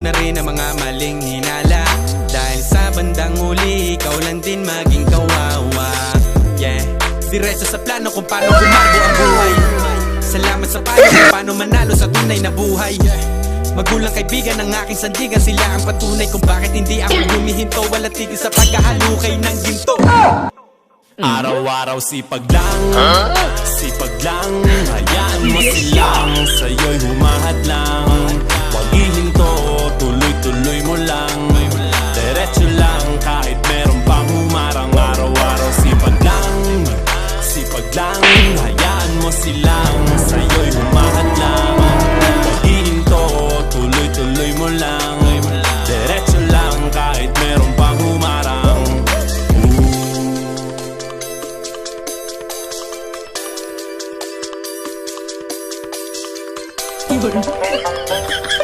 na rin ang mga maling hinala. Dahil sa bandang huli, ikaw lang din maging kawawa. Yeah, diretso sa plano kung paano gumago ang buhay. Salamat sa payo kung paano manalo sa tunay na buhay. Magulang kaibigan ng aking sandigan Sila ang patunay kung bakit hindi ako humihinto. Wala tigil sa pagkahalukay ng ginto. Araw-araw sipag lang. Sipag lang Wag lang, hayaan mo silang Sa'yo'y humahat lang. Pagdiin to, tuloy-tuloy mo lang. Diretso lang kahit meron pang humarang. Ooh.